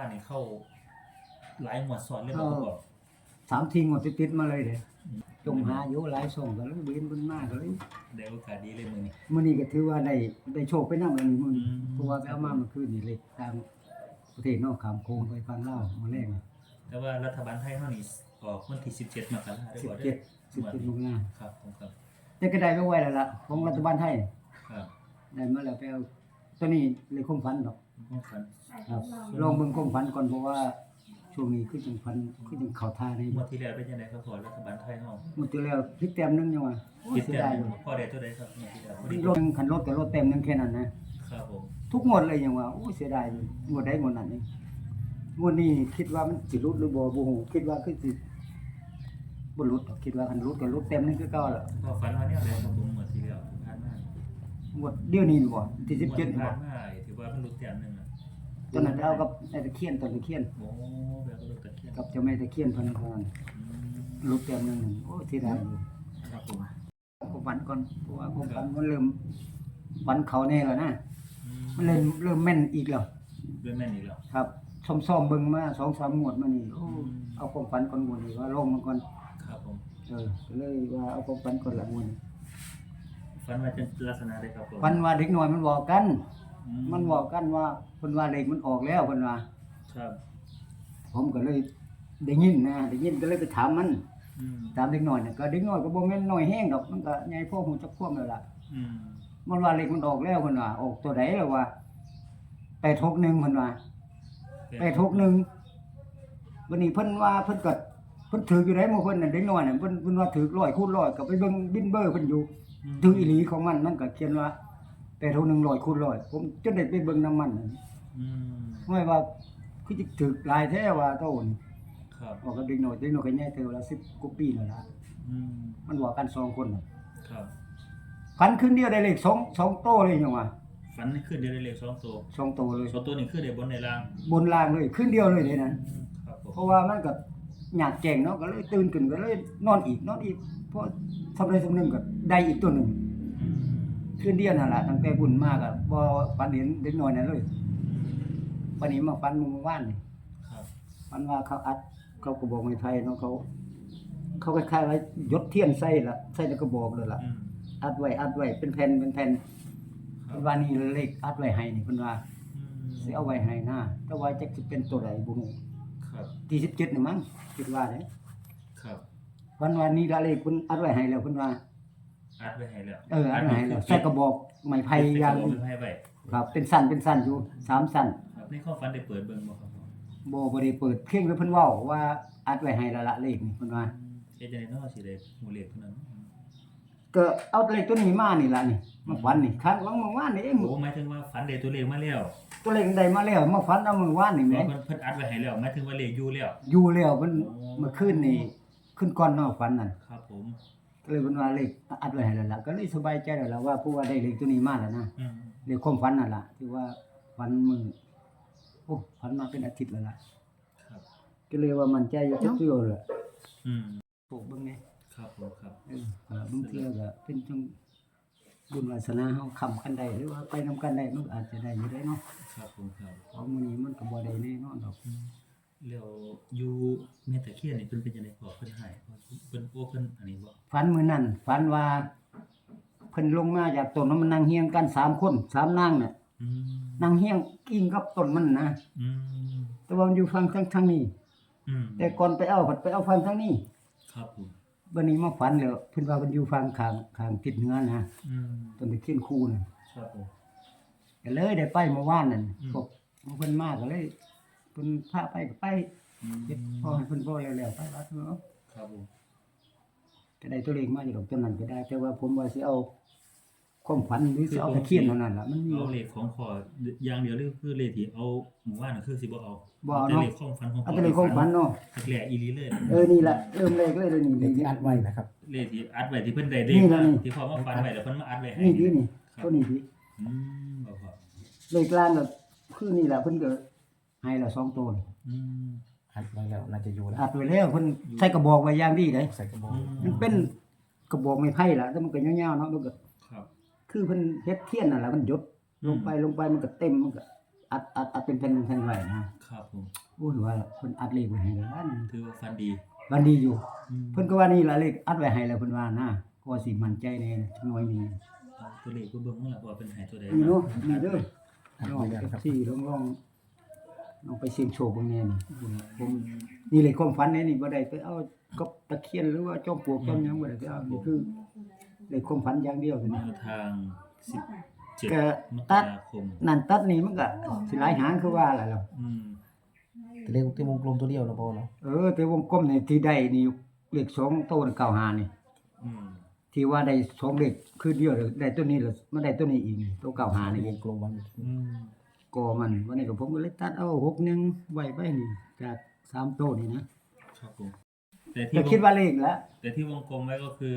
มานี่เข้าหลายหมวดซ้อนเลยบ่ครับพ่อสามทีงวดติดๆมาเลยเด้จงหาอยู่หลายส่งก็เลยเวียนเพิ่นมาก็เลยได้โอกาสดีเลยมื้อนี้มื้อนี้ก็ถือว่าได้ได้โชคไปนำอันนี้มื้อนี้อืมเพราะว่าไปเอามาเมื่อคืนนี่เลยตามประเทศนอกขามโค้งไปฟังเล่าวมาแรงแต่ว่ารัฐบาลไทยเฮานี่ออกวันที่17มกราคมได้บ่เด้อ17 17มกราครับผมครับแต่ก็ได้ไปไว้แล้วล่ะของรัฐบาลไทยครับได้มาแล้วไปเอาตัวนี้เลยคมฝันดอกผมฝัน ครับลองเบิ่งคมฝันก่อนเพราะว่าช่วงนี้คือจังฝันคือจังเข้าท่าในงวดที่แล้วเป็นจังไดครับพ่อรัฐบาลไทยเฮาหมดตัวแล้วพลิกแต้มหนึงยังว่าโอ้ยคิดเสียแต่ดายอยู่พ่อได้ตัวใดครับงวดที่แล้วพอดีรถคันรถกับรถเต็มหนึงแค่นั้นนะ ครับผมทุกงวดเลยยังว่าโอ้ยเสียดายอยู่งวดใดงวดนั้นเองงวดนี้คิดว่ามันสิรุดหรือบ่บ่ฮู้คิดว่าคือสิบ่รุดหรอกคิดว่าคันรุดก็รุดเต็มหนึงคือเก่าล่ะพ่อฝันว่าแนวใดครับผมงวดที่แล้วที่ผ่านมางวดเดี๋ยวนี้บ่ที่งวดที่17บ่ผ่านมา ถือว่ามันหลุดแต้มหนึงอะตอนนั้นไปเอากับไอ้ตะเคียนต้นตะเคียน โอ้แบบว่าหลุดตะเคียนกับเจ้าแม่ตะเคียนเพิ่นก่อนอืมรุดเต็มหนึงโอ้ยเสียดายอยู่ครับผมผมฝันก่อนเพราะว่าผมฝันมันเริ่มฝันเขาแน่แล้วนะอืมันเริ่มเริ่มแม่นอีกแล้วเรื่องแม่นอีกแล้วครับซ่อมๆเบิ่งมาสองสามงวดมานี่โอ้เอาความฝันก่อนงวดนี้ว่าลงมันก่อนครับผมเออก็เลยว่าเอาความฝันก่อนละงวดนี้ฝันว่าจะลักษณะใดครับผมฝันว่าเด็กน้อยมันบอกกันอื มันบอกกันว่าเพิ่นว่าเลขมันออกแล้วเพิ่นว่าครับ ผมก็เลยได้ยินนะได้ยินก็เลยไปถามมัน อืมถามเด็กน้อยน่ะก็เด็กน้อยก็บ่แม่นน้อยแห้งดอกมันก็ใหญ่พอหูจักควมแล้วล่ะ อืมมันว่าเลขมันออกแล้วเพิ่นว่าออกตัวใดแล้วว่า861เพิ่นว่าแปดหกหนึ่งวันนี้เพิ่นว่าเพิ่นก็เพิ่นถืออยู่ได้หมู่เพิ่นน่ะเด็กน้อยน่ะเพิ่นเพิ่นว่าถือร้อยคูณร้อยก็ไปเบิ่งบินเบอร์เพิ่นอยู่ ถืออีหลีของมันมันก็เขียนว่า แปดหกหนึ่งร้อยคูณร้อยผมจนได้ไปเบิ่งน้ำมันน่ะอืมไม่ว่าคือสิถือหลายแท้ว่าโตนี่ครับบอกกับเด็กน้อยเด็กน้อยก็ใหญ่เติบละ10กว่าปีแล้วล่ะอืมมันว่ากันสองคนน่ะครับพันคืนเดียวได้เลขสองสองโตเลยจังว่าฝันนี่ขึ้นเดียวได้เลขสองตัวสองโตเลย สองตัวนี่ขึ้นได้บนในล่างบนล่างเลยคืนเดียวเลยเด้นั้น อืมครับผมเพราะว่ามันก็อยากแก่งเนาะก็เลยตื่นขึ้นก็เลยนอนอีกนอนอีกเพราะทำอะไรทำหนึงก็ได้อีกตัวหนึ่งอืม คืนเดียวนั่นแหละตั้งแต่บุญมากอะบ่ฝันเห็นเด็กน้อยนั่นเลยวันนี้มาฝันเมื่อวานนี่ครับฝันว่าเขาอัดเขากระบอกไม้ไผ่เนาะเขา เขาคล้ายๆว่ายศเทียนใส่ละใส่แล้วก็บอกเลยล่ะ อืมอัดไว้อัดไว้เป็นแผ่นเป็นแผ่นครับวันนี้เลขอัดไว้ให้นี่เพิ่นว่าอืมสิเอาไว้ให้หน้าแต่ว่าจักสิเป็นตัวใดบ่รู้ครับที่17นี่มั้งคิดว่าเด้ ครับ วันวันนี้ละเลขเพิ่นอัดไว้ให้แล้วเพิ่นว่า อัดไว้ให้แล้วเอออันไหนล่ะใส่กระบอกไม้ไผ่ยางใส่กระบอกไม้ไผ่ไว้ครับ เป็นสั้นเป็นสั้นอยู่สามสั้นครับในข้อฝันได้เปิดเบิ่งบ่ครับผมบ่บ่ได้เปิดเพียงแต่เพิ่นเว้าว่าอัดไว้ให้และละเลขนี่เพิ่นว่าอืมเฮ็ดจังได๋เนาะสิได้หมู่เลขเท่านั้นก็เอาเลขตัวนี้มานี่ล่ะนี่มาฝันนี่ครั้งหลังเมื่อวานนี่เองโอ้หมายถึงว่าฝันได้ตัวเลขมาแล้วตัวเลขได้มาแล้วมาฝันเอาเมื่อวานนี่แหมเพิ่นเพิ่นอัดไว้ให้แล้วหมายถึงว่าเลขอยู่แล้วอยู่แล้วมันโอ้เมื่อคืนนี่ขึ้นก่อนเนาะฝันนั่นครับผมก็ เลยเพิ่นว่าเลขอัดไว้ให้แล้วล่ะก็เลยสบายใจแล้วล่ะว่าผู้ว่าได้เลขตัวนี้มาแล้วนะอืมเลขความฝันนั่นล่ะที่ว่าฝันมื้อโอ้ฝันมาเป็นอาทิตย์แล้วล่ะครับก็เลยว่ามั่นใจอยู่ทุกตัวเลยอืมปลูกเบิ่งแหน่ครับผมครับ เออก็บางเทื่อก็เป็นจังบุญวาสนาเฮาค้ำกันได้หรือว่าไปนํกันได้มันก็อาจจะได้อยู่ได้เนาะครับผมครับเพราะมื้อนี้มันก็บ่ได้แน่นอนดอก อืม แล้วอยู่แม่ตะเคียนนี่เพิ่นเป็นจังได๋พอเพิ่นให้เพิ่นโอ้เพิ่นอันนี้บ่ฝันมื้อนั้นฝันว่าเพิ่นลงมาจากต้นนั้นมันนั่งเฮียงกันสามคนสามนางน่ะอืมนั่งเฮียงกิ้งกับต้นมันนะอืมแต่ว่ามันอยู่ฝั่งทางทางนี้ อืมแต่ก่อนไปเอาผัดไปเอาฝั่งทางนี้ครับผมบัดนี้มาฝันแล้วเพิ่นว่ามันอยู่ฝั่งข้างข้างทิศเหนือนะอืมต้นตะเคียนคู่น่ะ ครับผม ก็เลยได้ไปเมื่อวานนั่นอืม พวกเพิ่นมาก็เลย เพิ่นพาไปก็ไปอืมเฮ็ดพอให้เพิ่นบ่แล้วๆไปว่าเถอะครับผมก็ได้ตัวเลขมาอยู่ดอกตัวนั้นก็ได้ แต่ว่าผมว่าสิเอาความฝันหรือสิเอาตะเคียนเท่านั้นล่ะมันมีเอาเลขของขออย่างเดียวเลยคือเลขที่เอาหมู่บ้านน่ะคือสิบ่เอาบ่เอาแต่เนาะเลขของฝันของเอาแต่เลขความฝันเนาะแหละอีหลีเลย เออนี่ล่ะเริ่มเลขเลยเลยนี่เลขที่อัดไว้นะครับ เลขที่อัดไว้ที่เพิ่นได้เลนี่ขล่ะมานี่ ที่พ่อมาฝันไว้แล้วเพิ่นมาอัดไว้ให้นี่ดีนี่ตัวนี้ดีอืมบ่พอเลขกลางก็คือนี่ล่ะเพิ่นก็ ให้ละสองตัวนี่อืมอัดไว้แล้วน่าจะอยู่แล้วอัดไว้แล้วเพิ่นใส่กระบอกไว้อย่างดีเด้ใส่กระบอกมันเป็นกระบอกไม้ไผ่ล่ะแต่มันก็ยาวๆเนาะมันก็ครับ คือเพิ่นเฮ็ดเทียนนั่นล่ะมันหยดลงไปลงไปมันก็เต็มมันก็อัดอัดอัดเป็นแผ่นแผ่นไว้นะครับผมโอ้ยว่าเพิ่นอัดเลขไว้ให้แล้วนั่นถือว่าฟันดีวันดีอยู่อืมเพิ่นก็ว่านี่ล่ะเลขอัดไว้ให้แล้วเพิ่นว่านะก็สิมั่นใจแน่จักหน่อยนี่เอาตัวเลขเพิ่นเบิ่งนั่นแหละว่าเป็นหายตัวใดนี่เนาะนี่เด้ออะลขอองอนุญาตครับสี่ลองลอง ลองไปเสี่ยงโชคเบิ่งแน่นี่ผมนี่เลยความฝันแน่นี่บ่ได้ไปเอากับตะเคียนหรือว่าจอมปลวกจอมหยังบ่ได้ไปเอานี่คือเลยความฝันอย่างเดียวเท่าแนนี้วทาง17ก็มกตัด ราคมนั่นตัดนี่มันก็สิหลายหางคือว่าล่ะเนาะอืมเลขที่วงกลมตัวเดียวนะพ่อเนาะเออ แต่วงกลมนี่ที่ได้นี่เลข2โตนเก้าหานี่ อืมที่ว่าได้สองเลขคือเดียวเลยได้ตัวนี้แล้วมันได้ตัวนี้อีกนี่ตัวเก้าหานี่วเองงกลมไว้อืม ก็มันวันนี้ก็ผมก็เลยตัดเอาหกหนึ่งไว้ไปนี่จากสามโตนี่นะครับผมแต่ที่แต่คิดว่าเลขแล้วแต่ที่วงกลมไว้ก็คือ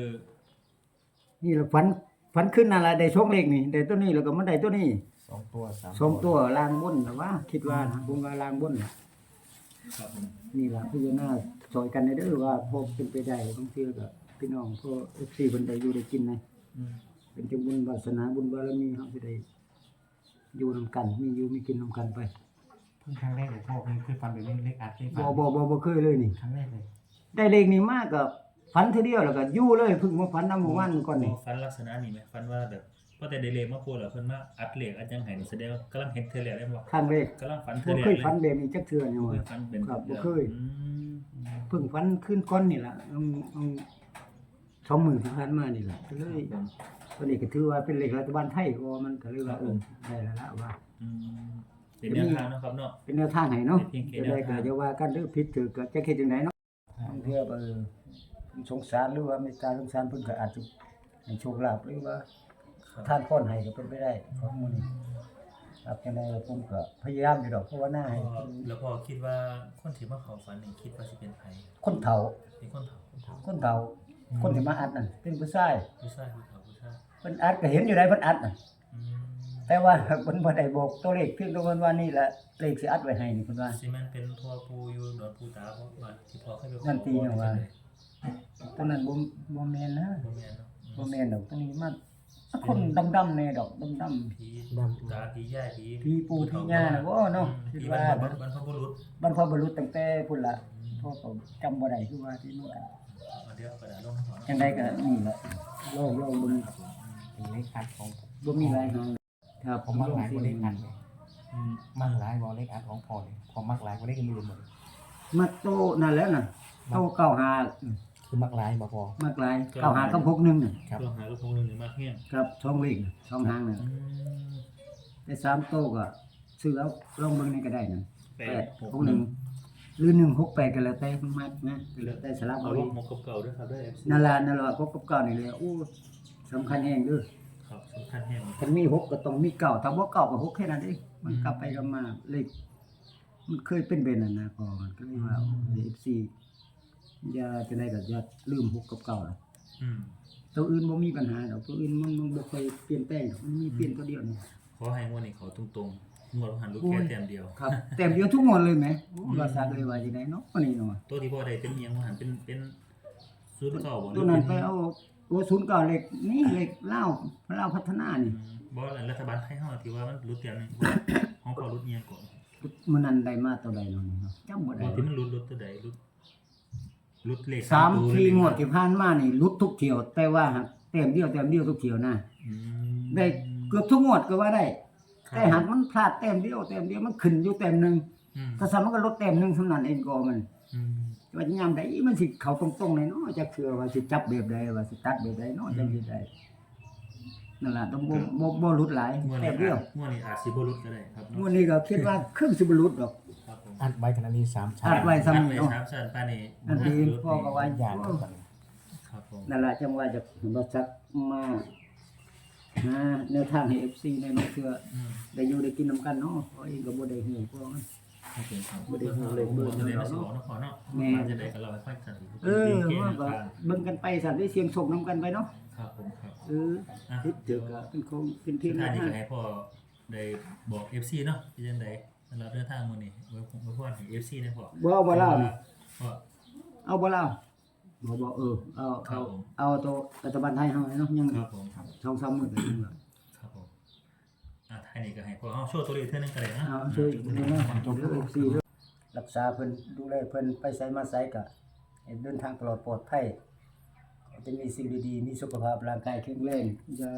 นี่เราฝันฝันขึ้นอะไรได้สองเลขนี่ได้ตัวนี้แล้วก็มันได้ตัวนี้สองตัวสามสองตัวล่างบนแต่ว่า คิดว่านะผมว่าล่างบนน่ะครับผมนี่ล่ะพิจารณาซอยกันได้เด้อว่าพอเป็นไปได้บางทีก็พี่น้องพอ FC เพิ่นได้อยู่ได้กินนะอืมเป็นจังบุญวาสนาบุญบารมีเฮาสิได้ อยู่นํกันมีอยู่มีกินนํกันไปเพิ่งครั้งแรกเลยพ่อเพิ่งเคยฟันแบบนี้เลขอัดเลขฟับ่บ่บ่บ่เคยเลยนี่ ครั้งแรกเลยได้เลขนี้มากก็ฝันทีเดียวแล้วก็อยู่เลยเพิ่งมาฝันนำเมื่อวานก่อนนี่ฟันลักษณะนี้ไหมฟันว่าแบบพอแต่เดเลมาพูดแล้วเพิ่นมาอัดเหล็กอัดยังไห้นี่แสดงว่ากำลังเห็นเทเลได้บ่ครั้งแรกกำลังฝันเทบ่เลเคยเลยฝันแบบนี้จักเทื่อนี่บ่ว่าเคยฝันเป็นครับบ่เคย อืมเพิ่งฝันขึ้นก้อนนี่ล่ะเอาเอาสองมื้อที่ผ่านมานี่ล่ะก็เลยครับผม ตัวนี้ก็ถือว่าเป็นเลขรัฐบาลไทยก็มันก็เลยว่าเออได้แล้วล่ะว่าอืมเป็นแนวทางเนาะครับเนาะเป็นแนวทางให้เนาะเป็นเพียงแค่จะได้แนวก็ทางจะว่ากันหรือผิดถือก็จะคิดจังไดเนาะบางเทื่อก็เออสงสารหรือว่าเมตตาสงสารเพิ่นก็อาจจะให้โชคลาภหรือว่าครับท่านพ้นให้ก็เป็นไปได้ของมื้อนี้ครับจังได๋ผมก็พยายามอยู่ดอกภาวนาให้พอแล้วพอคิดว่าคนที่มาเข้าฝันนี่คิดว่าสิเป็นไผคนเฒ่าเป็นคนเฒ่าคนเฒ่าคนเฒ่าคนที่มาอัดนั่นเป็นผู้ชายผู้ชาย พิ่นอัดก็เห็นอยู่ได้เพิ่นอัดน่ะอืมแต่ว่าเพิ่นบ่ได้บอกตัวเลขเพียงแต่ว่านี่แหละเลขสิอัดไว้ให้นี่เพิ่นว่า สิแม่นเป็นพ่อปู่อยู่ดอนปู่ตาบ่ว่าที่พ่อเคยไปขอนั่นตีเนาะว่าบ่ตอนนั้นบ่บ่แม่นนะแม่นเนาะบ่แม่นดอกตรงนี้มันคนดำๆแน่ดอกดำ ผีตาผีย่าผีผีปู่ผีย่าน่ะบ่เนาะผีคิดบรว่า รพบรรพบุรุษๆบรรพบุรุษตั้งแต่พุ่นละพ่อก็จำบ่ได้คือว่าที่นู่นน่ะเอาเดี๋ยวเอากระดาษลงก่อนจังไดก็นี่แหละลองลองเบิ่ง เป็นเลขอัดของบ่มีหลายหางครับผมมักหลายกว่าเลขอัดเลยอืมมักหลายกว่าเลขอัดของพ่อเลยผมมักหลายกว่าเลขอื่นๆหมดเลยมักโตนั่นแหล้วน่ะโตเก้าหาคือมักหลายบ่พอมักหลายเก้าหากับหกหนึ่งน่ะครับลองหาลูกพงหนึ่งหรือมากแห้งครับสองเลขน่ะสองหางน่ะอืมได้สามโตก็ซื้อเอาลองเบิ่งนี่ก็ได้น่ะแปแปดดหกหกหนึ่งหรือหนึ่งหกแปดก็แล้วแต่มักนะก็แล้วแต่สลับเอาเอาลูอีกกมกเก่าๆด้วยครับด้วย FC นั่นล่ะนั่นล่ะพบกับเก่านี่เลยโอ้ สำคัญแฮงเด้อครับสำคัญแห้งคันมีหกก็ต้องมีเก่าถ้าบ่เก่าก็หกแค่นั้นเองมันกลับไปกลับมาเลขมันเคยเป็นแบบนั้นนะก็มันก็เลยว่า FC อย่าจะได้ก็อย่าลืมหกกับเก่าล่ะอืมตัวอื่นบ่มีปัญหาดอกตัวอื่นมันมันบ่ค่อยเปลี่ยนแปลงดอกมันมีเปลี่ยนตัวเดียวนี่ขอให้งวดนี้เขาตรงๆงวดหันลูกแค่แต้มเดียวครับแต้มเดียวทุกงวดเลยแหมว่าซากเลยว่าสิได้เนาะอันนี้เนาะตัวที่พ่อได้เป็นเอียงว่าหันเป็นเป็นศูนย์เก่าบ่หรืตัวอนั้นเป็ไปเอา ตัวศูนย์เก่าเลขนี่เลขลาวลาวพัฒนาอืนี่มบ่ว่ารัฐบาลไทยเฮาที่ว่ามันรุดแต้มหนึงของพอรุดเอียงก่อนมื้อนั้นได้มาตัวใดเนาะนี่เนาะจำบ่บได้อกที่มันรุดรุดตัวใดรุดรุดเลขสามตัวสี่เลยงวดที่ผ่านมานี่หลุดทุกเที่ยว แต่ว่าหากแต้มเดียวแต้มเดียวทุกเที่ยวนะอืมได้เกือบทุกงวดก็ว่าได้ครับแต่หากมันพลาดแต้มเดียวแต้มเดียวมันขึ้นอยู่แต้มหนึงอืมถ้าซ้ํมันก็ลดแต้มหนึงสำนั้นเองก็มัน อืมว่ายามใดมันสิเข้าตรงๆเลยเนาะจักเชื่อว่าสิจับแบบใดว่าสิตัดแบบใดเนาะจังสิได้นั่นล่ะต้องบ่บ่บ่หลุดหลายงวดแต้นี้มเดียวงวดนี้อาจสิบ่รุดก็ได้ครับงวดนี้ก็คิดว่าครึ่งสิบ่หลุดดอก ครับผมอัดไว้ขนาดนี้สามชั้นอัดไว้ ซ้ำอันนี่ไปเนาะ สามชั้นป้านี่นั่นดีพ่อก็ว่ายานกันครับผมนั่นล่ะจังว่าจะบ่ซักมาหาแนวทางให้ FC ได้มาเชื่อ อืมได้อยู่ได้กินนํกันเนาะเพราะเองก็บ่ได้ฮู้เพราะว่าครั บผมครับบ่ได้ฮู้เลยบ่ได้มาสอนเนาะขอเนาะแม่มาจะได้กับเราให้ฟังกันเออว่าก็เบิ่งกันไปสั่นได้เสียงส่งนำกันไปเนาะครับผมครับเออคิดเจอก็เป็นคงเป็นที่นะท้าให้พ่อได้บอก FC เนาะที่จังได๋สำหรับเดินทางมื้อนี้ไว้ผมไว้พรให้ FC นะพ่อบ่บ่เล่าพ่อเอาบ่เล่าบ่บ่เออเอาเอาเอาตัวรัฐบาลไทยเฮาเนาะยังครับผมช่องซ้ำมื้อก็ยังว่าครับผม อะอ่าไทยนี่ก็ให้พอเฮาโชว์ตัวเลขเท่านึงก็ได้นะเอาช่วยดูนะจบลูกสี่รักษาเพิ่นดูแลเพิ่นไปไสมาไสก็ให้เดินทางปลอดปลอดภัยให้จะมีสิ่งดีๆมีสุขภาพร่างกายแข็งแรงอย่า